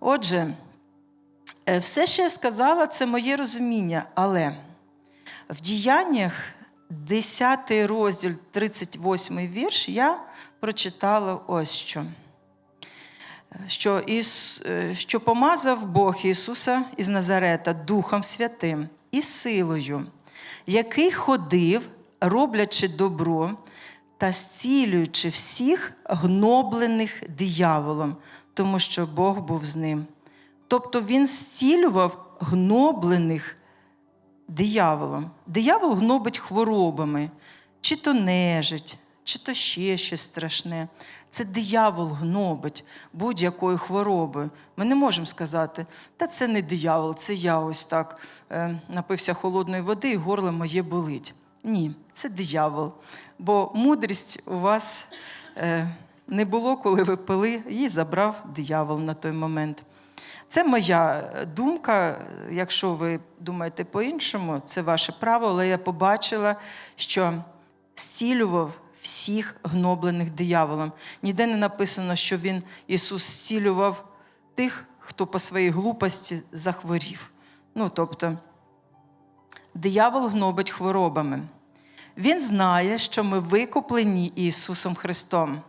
Отже, е, все, що я сказала, це моє розуміння, але в діяннях 10 розділ, 38 вірш, я прочитала ось що. Що, Іс, е, що помазав Бог Ісуса із Назарета Духом Святим і силою, який ходив, роблячи добро та зцілюючи всіх гноблених дияволом, тому що Бог був з ним. Тобто він зцілював гноблених дияволом. Диявол гнобить хворобами, чи то нежить, чи то ще щось страшне. Це диявол гнобить будь-якою хворобою. Ми не можемо сказати, та це не диявол, це я ось так е, напився холодної води і горло моє болить. Ні, це диявол. Бо мудрість у вас е, не було, коли ви пили, її забрав диявол на той момент. Це моя думка. Якщо ви думаєте по-іншому, це ваше право, але я побачила, що зцілював всіх гноблених дияволом. Ніде не написано, що він Ісус зцілював тих, хто по своїй глупості захворів. Ну, тобто, диявол гнобить хворобами. Він знає, що ми викуплені Ісусом Христом.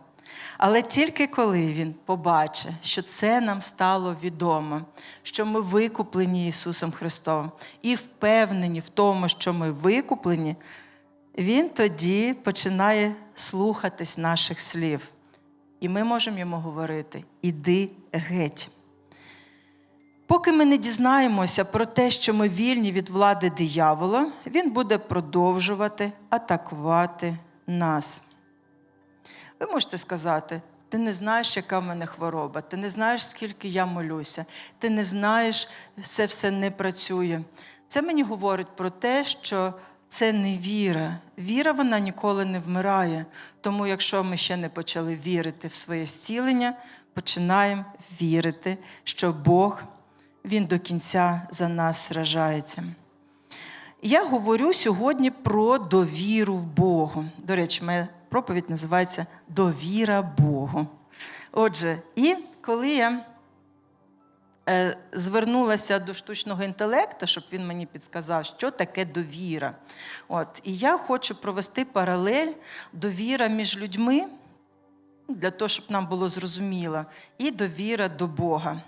Але тільки коли Він побачить, що це нам стало відомо, що ми викуплені Ісусом Христом і впевнені в тому, що ми викуплені, Він тоді починає слухатись наших слів. І ми можемо йому говорити: іди геть. Поки ми не дізнаємося про те, що ми вільні від влади диявола, він буде продовжувати атакувати нас. Ви можете сказати, ти не знаєш, яка в мене хвороба, ти не знаєш, скільки я молюся, ти не знаєш, це все не працює. Це мені говорить про те, що це не віра. Віра вона ніколи не вмирає. Тому, якщо ми ще не почали вірити в своє зцілення, починаємо вірити, що Бог Він до кінця за нас сражається. Я говорю сьогодні про довіру в Богу. До речі, моя проповідь називається Довіра Богу. Отже, і коли я е, звернулася до штучного інтелекту, щоб він мені підказав, що таке довіра. От, і я хочу провести паралель довіра між людьми, для того, щоб нам було зрозуміло, і довіра до Бога.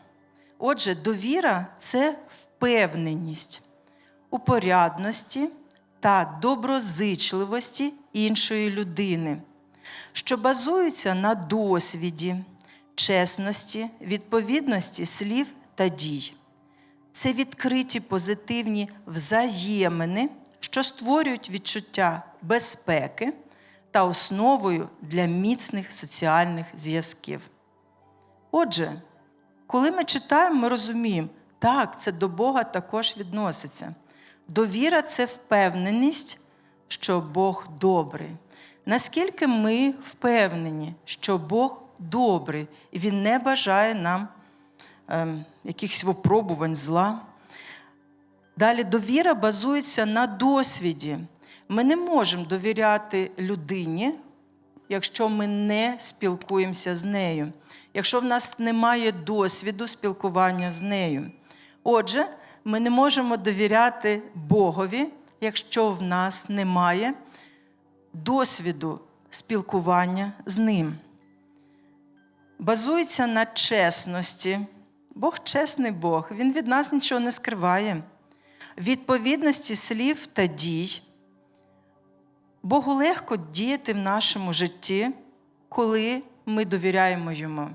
Отже, довіра це впевненість у порядності та доброзичливості іншої людини, що базуються на досвіді, чесності, відповідності слів та дій. Це відкриті позитивні взаємини, що створюють відчуття безпеки та основою для міцних соціальних зв'язків. Отже, коли ми читаємо, ми розуміємо, так, це до Бога також відноситься. Довіра це впевненість, що Бог добрий. Наскільки ми впевнені, що Бог добрий, і Він не бажає нам ем, якихось випробувань зла. Далі довіра базується на досвіді. Ми не можемо довіряти людині, якщо ми не спілкуємося з нею, якщо в нас немає досвіду спілкування з нею. Отже, ми не можемо довіряти Богові, якщо в нас немає досвіду спілкування з ним. Базується на чесності. Бог чесний Бог, Він від нас нічого не скриває. Відповідності слів та дій. Богу легко діяти в нашому житті, коли ми довіряємо йому.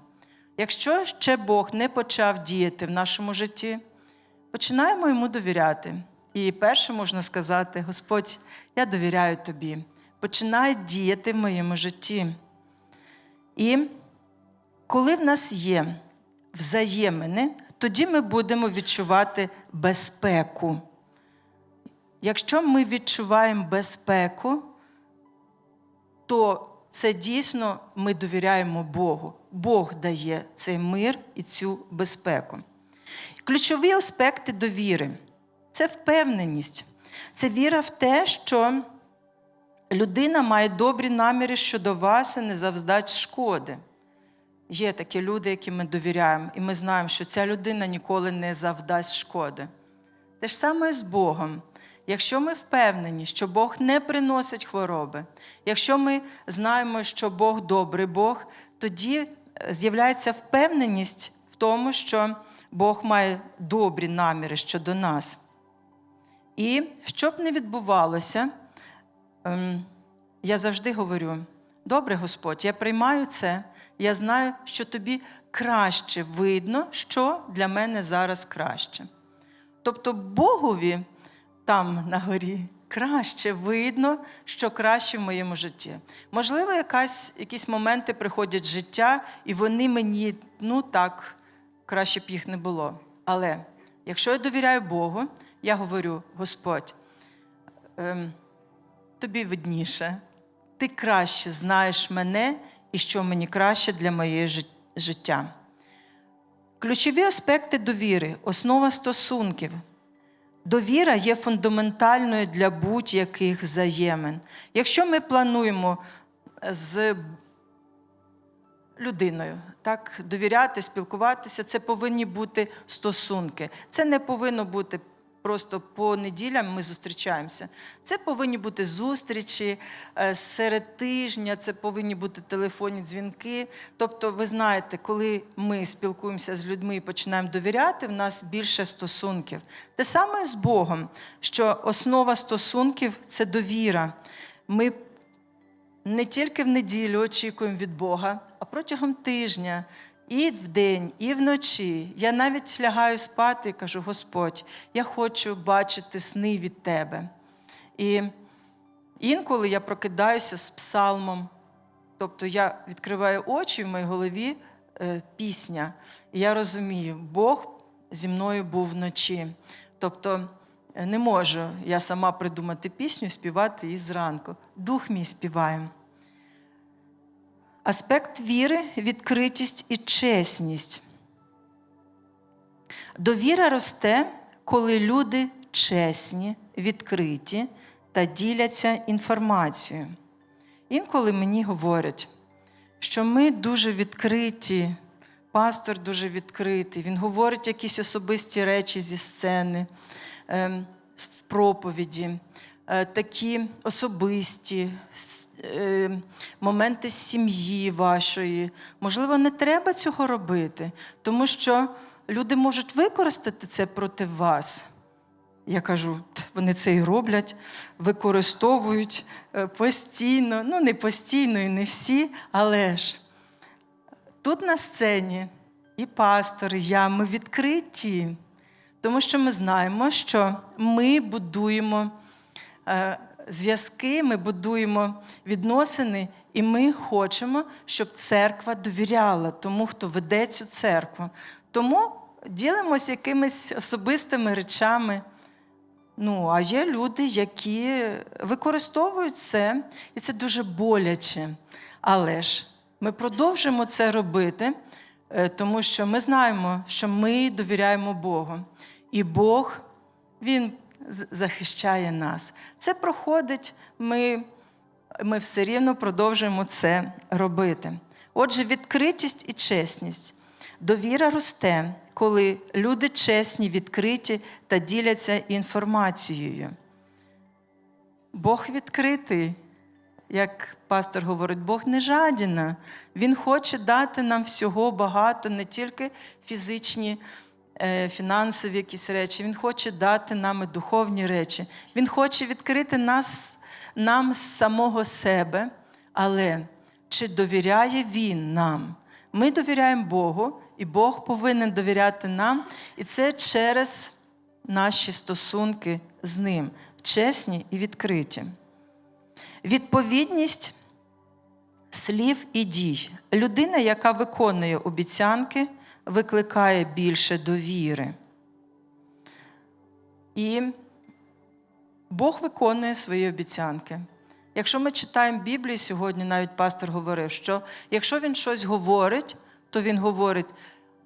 Якщо ще Бог не почав діяти в нашому житті, починаємо йому довіряти. І перше можна сказати: Господь, я довіряю тобі, починай діяти в моєму житті. І коли в нас є взаємини, тоді ми будемо відчувати безпеку. Якщо ми відчуваємо безпеку, то це дійсно ми довіряємо Богу. Бог дає цей мир і цю безпеку. Ключові аспекти довіри це впевненість, це віра в те, що людина має добрі наміри щодо вас і не завдасть шкоди. є такі люди, яким ми довіряємо, і ми знаємо, що ця людина ніколи не завдасть шкоди. Те ж саме і з Богом. Якщо ми впевнені, що Бог не приносить хвороби, якщо ми знаємо, що Бог добрий Бог, тоді е, з'являється впевненість в тому, що Бог має добрі наміри щодо нас. І що б не відбувалося, ем, я завжди говорю: добре, Господь, я приймаю це, я знаю, що тобі краще видно, що для мене зараз краще. Тобто Богові там на горі краще видно, що краще в моєму житті. Можливо, якась, якісь моменти приходять в життя, і вони мені, ну так, краще б їх не було. Але якщо я довіряю Богу, я говорю: Господь, ем, тобі видніше, ти краще знаєш мене і що мені краще для моєї життя. Ключові аспекти довіри, основа стосунків. Довіра є фундаментальною для будь-яких взаємин. Якщо ми плануємо з людиною так, довіряти, спілкуватися, це повинні бути стосунки. Це не повинно бути просто по неділям ми зустрічаємося. Це повинні бути зустрічі е, серед тижня, це повинні бути телефонні дзвінки. Тобто, ви знаєте, коли ми спілкуємося з людьми і починаємо довіряти, в нас більше стосунків. Те саме з Богом, що основа стосунків це довіра. Ми не тільки в неділю очікуємо від Бога, а протягом тижня, і вдень, і вночі. Я навіть лягаю спати і кажу: Господь, я хочу бачити сни від Тебе. І інколи я прокидаюся з псалмом. Тобто я відкриваю очі в моїй голові е, пісня, і я розумію, Бог зі мною був вночі. Тобто е, не можу я сама придумати пісню, співати її зранку. Дух мій співає. Аспект віри, відкритість і чесність. Довіра росте, коли люди чесні, відкриті та діляться інформацією. Інколи мені говорять, що ми дуже відкриті, пастор дуже відкритий, він говорить якісь особисті речі зі сцени, ем, в проповіді, такі особисті е, моменти сім'ї вашої. Можливо, не треба цього робити, тому що люди можуть використати це проти вас. Я кажу, вони це і роблять, використовують е, постійно. Ну, не постійно і не всі, але ж тут на сцені і пастор, і я, ми відкриті, тому що ми знаємо, що ми будуємо е, зв'язки, ми будуємо відносини, і ми хочемо, щоб церква довіряла тому, хто веде цю церкву. Тому ділимося якимись особистими речами. Ну, а є люди, які використовують це, і це дуже боляче. Але ж ми продовжимо це робити, е, тому що ми знаємо, що ми довіряємо Богу. І Бог, Він захищає нас. Це проходить, ми, ми все рівно продовжуємо це робити. Отже, відкритість і чесність. Довіра росте, коли люди чесні, відкриті та діляться інформацією. Бог відкритий, як пастор говорить, Бог не жадіна. Він хоче дати нам всього багато, не тільки фізичні, фінансові якісь речі. Він хоче дати нам духовні речі. Він хоче відкрити нас, нам з самого себе, але чи довіряє Він нам? Ми довіряємо Богу, і Бог повинен довіряти нам, і це через наші стосунки з Ним, чесні і відкриті. Відповідність слів і дій. Людина, яка виконує обіцянки, викликає більше довіри. І Бог виконує свої обіцянки. Якщо ми читаємо Біблію сьогодні, навіть пастор говорив, що якщо він щось говорить, то він говорить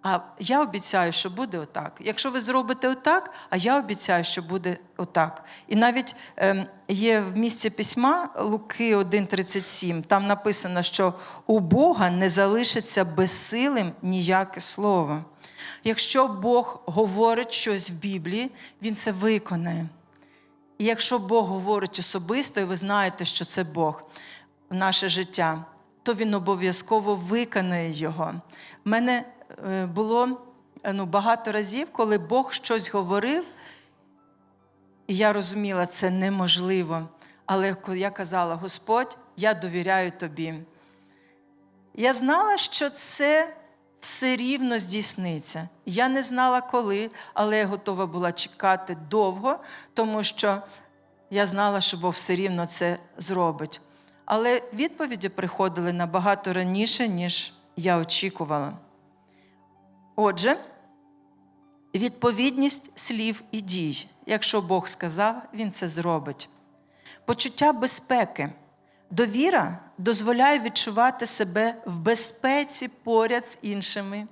А я обіцяю, що буде отак. Якщо ви зробите отак, а я обіцяю, що буде отак. І навіть ем, є в місці письма Луки 1,37, там написано, що у Бога не залишиться безсилим ніяке слово. Якщо Бог говорить щось в Біблії, Він це виконає. І якщо Бог говорить особисто, і ви знаєте, що це Бог в наше життя, то Він обов'язково виконає його. У мене е, було е, ну, багато разів, коли Бог щось говорив, і я розуміла, це неможливо. Але я казала, Господь, я довіряю тобі. Я знала, що це все рівно здійсниться. Я не знала коли, але я готова була чекати довго, тому що я знала, що Бог все рівно це зробить. Але відповіді приходили набагато раніше, ніж я очікувала. Отже, відповідність слів і дій. Якщо Бог сказав, Він це зробить. Почуття безпеки. Довіра дозволяє відчувати себе в безпеці поряд з іншими.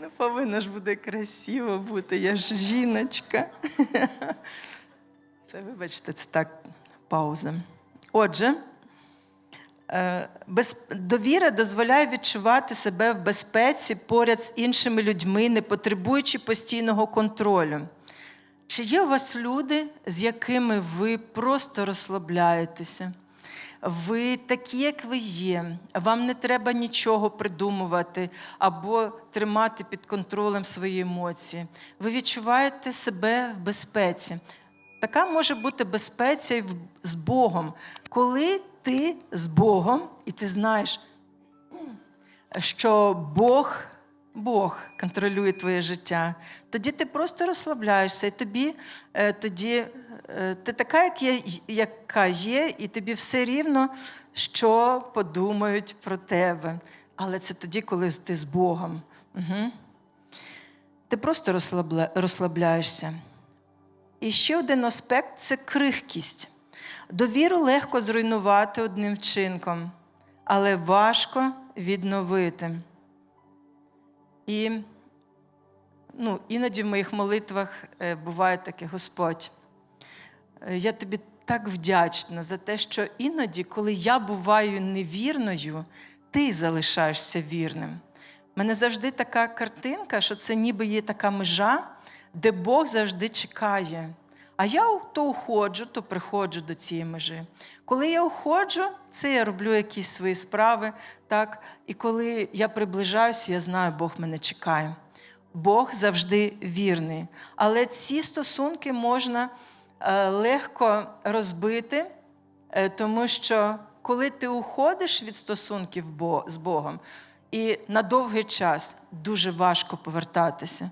Ну, повинно ж буде красиво бути, я ж жіночка. Це, вибачте, це так пауза. Отже, е, довіра дозволяє відчувати себе в безпеці поряд з іншими людьми, не потребуючи постійного контролю. Чи є у вас люди, з якими ви просто розслабляєтеся? Ви такі, як ви є, вам не треба нічого придумувати або тримати під контролем свої емоції. Ви відчуваєте себе в безпеці. Така може бути безпеця з Богом. Коли ти з Богом, і ти знаєш, що Бог, Бог контролює твоє життя, тоді ти просто розслабляєшся, і тобі е, тоді е, ти така, як є, яка є, і тобі все рівно, що подумають про тебе. Але це тоді, коли ти з Богом. Угу. Ти просто розслабля, розслабляєшся. І ще один аспект це крихкість. Довіру легко зруйнувати одним вчинком, але важко відновити. І ну, іноді в моїх молитвах е, буває таке, Господь, е, я тобі так вдячна за те, що іноді, коли я буваю невірною, ти залишаєшся вірним. У мене завжди така картинка, що це ніби є така межа, де Бог завжди чекає. А я то уходжу, то приходжу до цієї межі. Коли я уходжу, це я роблю якісь свої справи. так? І коли я приближаюся, я знаю, Бог мене чекає. Бог завжди вірний. Але ці стосунки можна е, легко розбити, е, тому що коли ти уходиш від стосунків з Богом, і на довгий час дуже важко повертатися.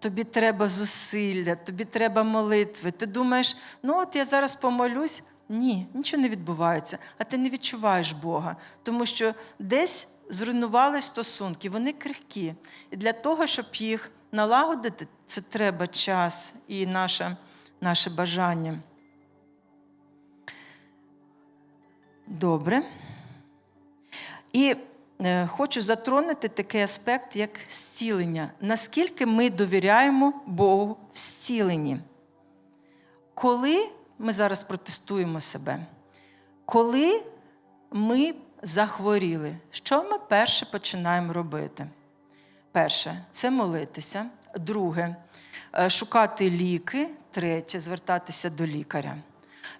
Тобі треба зусилля, тобі треба молитви. Ти думаєш, ну от я зараз помолюсь. Ні, нічого не відбувається, а ти не відчуваєш Бога, тому що десь зруйнували стосунки, вони крихкі. І для того, щоб їх налагодити, це треба час і наше, наше бажання. Добре. І хочу затронути такий аспект, як зцілення. Наскільки ми довіряємо Богу в зціленні? Коли ми зараз протестуємо себе, коли ми захворіли, що ми перше починаємо робити? Перше це молитися. Друге е, шукати ліки. Третє звертатися до лікаря.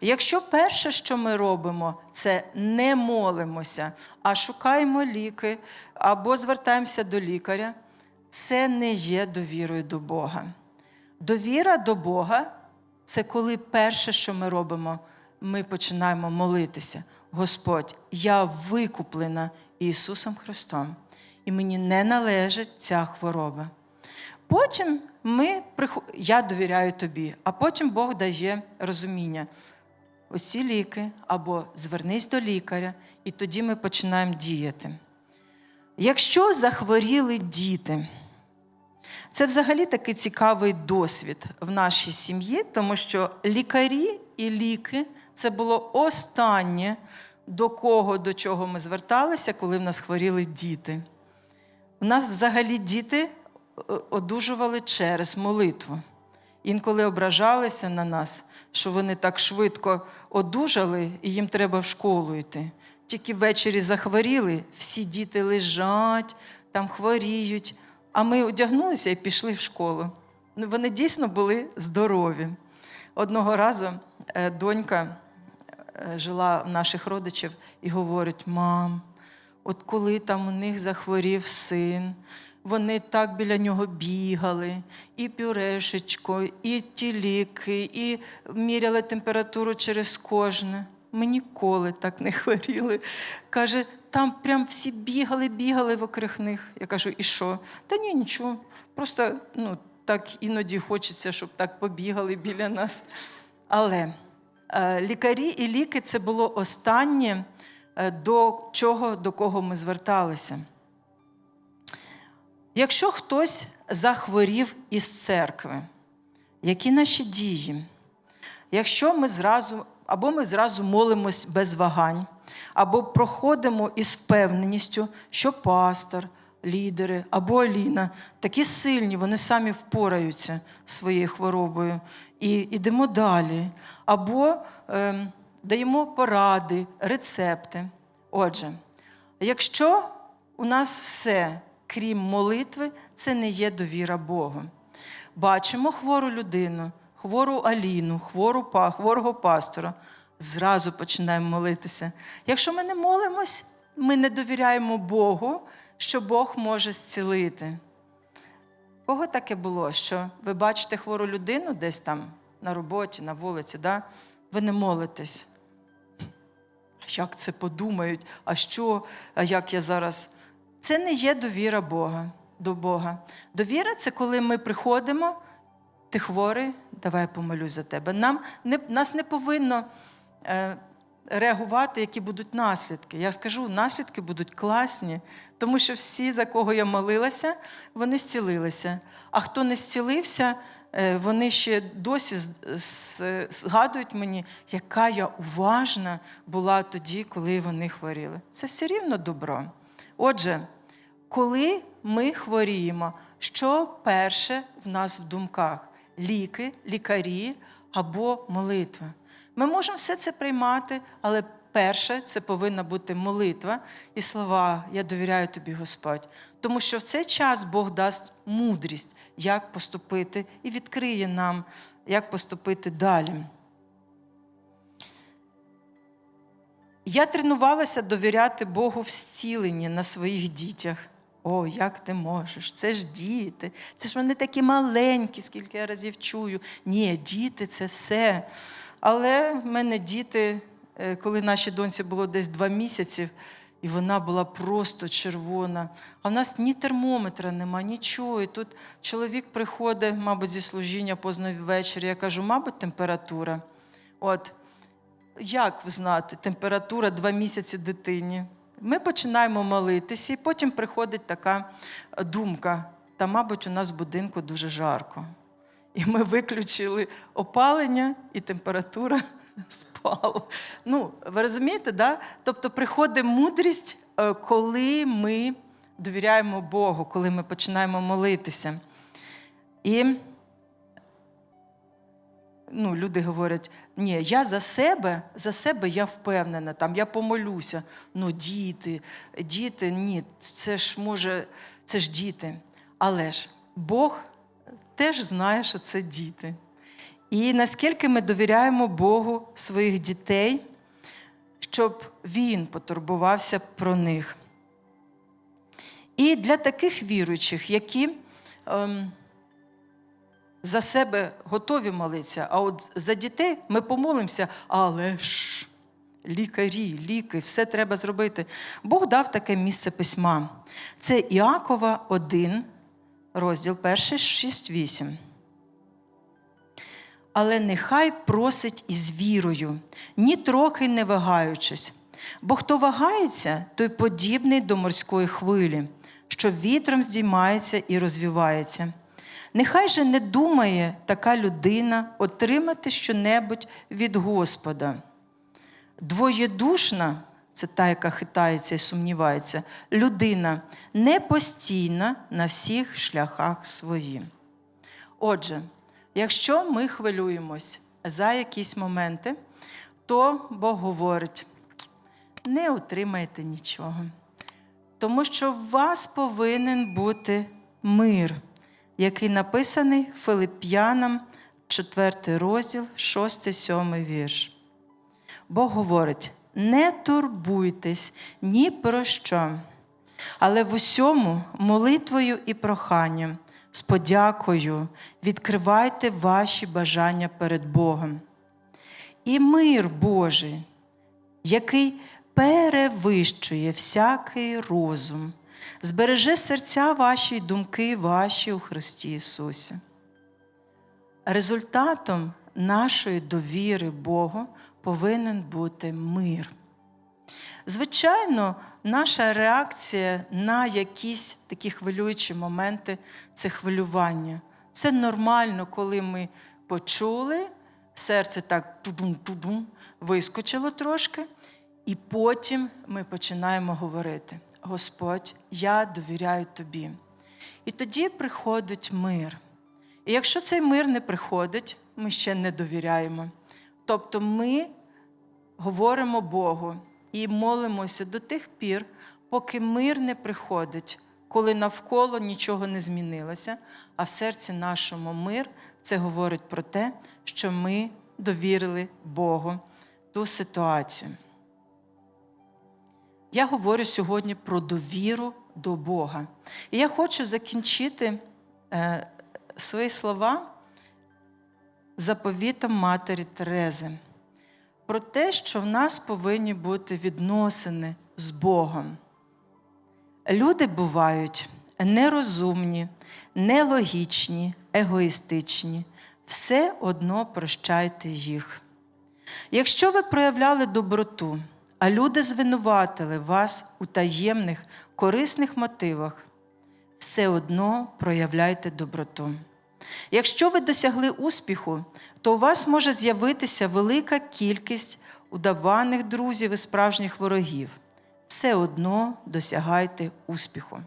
Якщо перше, що ми робимо, це не молимося, а шукаємо ліки або звертаємося до лікаря, це не є довірою до Бога. Довіра до Бога це коли перше, що ми робимо, ми починаємо молитися. Господь, я викуплена Ісусом Христом, і мені не належить ця хвороба. Потім ми я довіряю тобі, а потім Бог дає розуміння. Ці ліки, або звернись до лікаря, і тоді ми починаємо діяти. Якщо захворіли діти, це взагалі такий цікавий досвід в нашій сім'ї, тому що лікарі і ліки це було останнє, до кого, до чого ми зверталися, коли в нас хворіли діти. У нас взагалі діти е, одужували через молитву. Інколи ображалися на нас, що вони так швидко одужали, і їм треба в школу йти. Тільки ввечері захворіли, всі діти лежать, там хворіють. А ми одягнулися і пішли в школу. Ну, Вони дійсно були здорові. Одного разу е, донька е, жила в наших родичів і говорить: мам, от коли там у них захворів син, вони так біля нього бігали, і пюрешечко, і ті ліки, і міряли температуру через кожне. Ми ніколи так не хворіли. Каже, там прям всі бігали, бігали вокруг них. Я кажу, і що? Та ні, нічого. Просто ну, так іноді хочеться, щоб так побігали біля нас. Але е, лікарі і ліки це було останнє, е, до чого, до кого ми зверталися. Якщо хтось захворів із церкви, які наші дії? Якщо ми зразу, або ми зразу молимось без вагань, або проходимо із впевненістю, що пастор, лідери або Аліна такі сильні, вони самі впораються своєю хворобою і йдемо далі, або ем, даємо поради, рецепти. Отже, якщо у нас все, крім молитви, це не є довіра Богу. Бачимо хвору людину, хвору Аліну, хвору хворого пастора. Зразу починаємо молитися. Якщо ми не молимось, ми не довіряємо Богу, що Бог може зцілити. Кого таке було, що ви бачите хвору людину десь там на роботі, на вулиці, да? ви не молитесь? Як це подумають? А що, а як я зараз? Це не є довіра Бога, до Бога. Довіра це коли ми приходимо, ти хворий, давай я помолюсь за тебе. Нам не, нас не повинно е, реагувати, які будуть наслідки. Я скажу, наслідки будуть класні, тому що всі, за кого я молилася, вони зцілилися. А хто не зцілився, е, вони ще досі згадують мені, яка я уважна була тоді, коли вони хворіли. Це все рівно добро. Отже, коли ми хворіємо, що перше в нас в думках? Ліки, лікарі або молитва. Ми можемо все це приймати, але перше це повинна бути молитва і слова Я довіряю тобі, Господь. Тому що в цей час Бог дасть мудрість, як поступити, і відкриє нам, як поступити далі. Я тренувалася довіряти Богу в зціленні на своїх дітях. О, як ти можеш? Це ж діти, це ж вони такі маленькі, скільки я разів чую. Ні, діти це все. Але в мене діти, е, коли нашій доньці було десь два місяці, і вона була просто червона. А в нас ні термометра нема, нічого. І тут чоловік приходить, мабуть, зі служіння поздно ввечері. Я кажу, мабуть, температура. От, як знати, температура два місяці дитині. Ми починаємо молитися, і потім приходить така думка: та, мабуть, у нас в будинку дуже жарко. І ми виключили опалення, і температура спала. Ну, ви розумієте, да? Тобто приходить мудрість, е, коли ми довіряємо Богу, коли ми починаємо молитися. І ну, люди говорять, ні, я за себе, за себе я впевнена, там, я помолюся. Ну, діти, діти, ні, це ж може, це ж діти. Але ж Бог теж знає, що це діти. І наскільки ми довіряємо Богу своїх дітей, щоб Він потурбувався про них. І для таких віруючих, які ем, за себе готові молитися, а от за дітей ми помолимося, але ж лікарі, ліки, все треба зробити. Бог дав таке місце письма. Це Іакова 1, розділ 1, 6, 8. Але нехай просить із вірою, ні трохи не вагаючись. Бо хто вагається, той подібний до морської хвилі, що вітром здіймається і розвівається. Нехай же не думає така людина отримати щонебудь від Господа. Двоєдушна, це та, яка хитається і сумнівається, людина не постійна на всіх шляхах своїм. Отже, якщо ми хвилюємось за якісь моменти, то Бог говорить: не отримайте нічого. Тому що в вас повинен бути мир, який написаний Филип'янам, 4 розділ, 6-7 вірш. Бог говорить: не турбуйтесь ні про що, але в усьому молитвою і проханням, з подякою відкривайте ваші бажання перед Богом. І мир Божий, який перевищує всякий розум, збереже серця ваші й думки ваші у Христі Ісусі. Результатом нашої довіри Богу повинен бути мир. Звичайно, наша реакція на якісь такі хвилюючі моменти це хвилювання. Це нормально, коли ми почули, серце так тудум-тудум вискочило трошки, і потім ми починаємо говорити: Господь, я довіряю тобі. І тоді приходить мир. І якщо цей мир не приходить, ми ще не довіряємо. Тобто ми говоримо Богу і молимося до тих пір, поки мир не приходить, коли навколо нічого не змінилося, а в серці нашому мир це говорить про те, що ми довірили Богу ту ситуацію. Я говорю сьогодні про довіру до Бога. І я хочу закінчити е, свої слова заповітом Матері Терези про те, що в нас повинні бути відносини з Богом. Люди бувають нерозумні, нелогічні, егоїстичні. Все одно прощайте їх. Якщо ви проявляли доброту, а люди звинуватили вас у таємних, корисних мотивах, все одно проявляйте доброту. Якщо ви досягли успіху, то у вас може з'явитися велика кількість удаваних друзів і справжніх ворогів. Все одно досягайте успіху.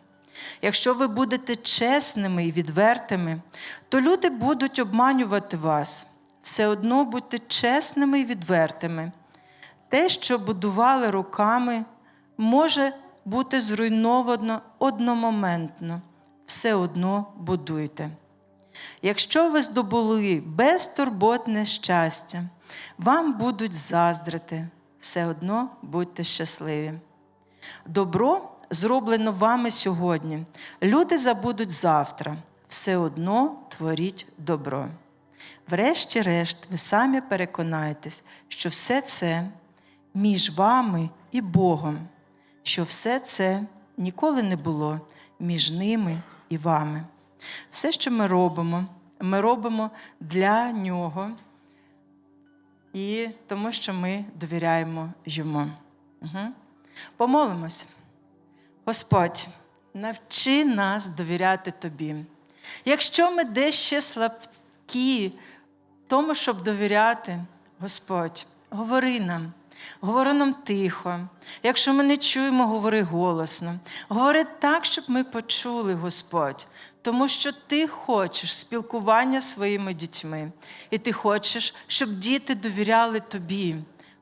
Якщо ви будете чесними і відвертими, то люди будуть обманювати вас. Все одно будьте чесними і відвертими. Те, що будували руками, може бути зруйновано одномоментно. Все одно будуйте. Якщо ви здобули безтурботне щастя, вам будуть заздрити, все одно будьте щасливі. Добро зроблено вами сьогодні. Люди забудуть завтра, все одно творіть добро. Врешті-решт, ви самі переконаєтесь, що все це між вами і Богом, що все це ніколи не було між ними і вами. Все, що ми робимо, ми робимо для нього і тому, що ми довіряємо йому. Угу. Помолимось. Господь, навчи нас довіряти Тобі. Якщо ми десь слабкі, тому, щоб довіряти, Господь, говори нам. Говори нам тихо. Якщо ми не чуємо, говори голосно. Говори так, щоб ми почули, Господь, тому що Ти хочеш спілкування з своїми дітьми, і ти хочеш, щоб діти довіряли Тобі.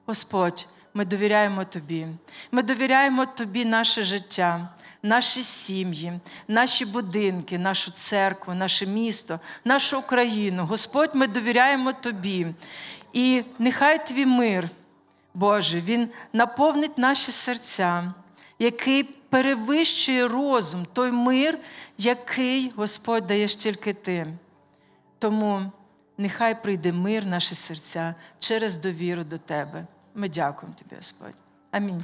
Господь, ми довіряємо Тобі. Ми довіряємо Тобі наше життя, наші сім'ї, наші будинки, нашу церкву, наше місто, нашу Україну. Господь, ми довіряємо Тобі. І нехай Твій мир. Боже, Він наповнить наші серця, який перевищує розум, той мир, який Господь даєш тільки ти. Тому нехай прийде мир в наші серця через довіру до Тебе. Ми дякуємо Тобі, Господь. Амінь.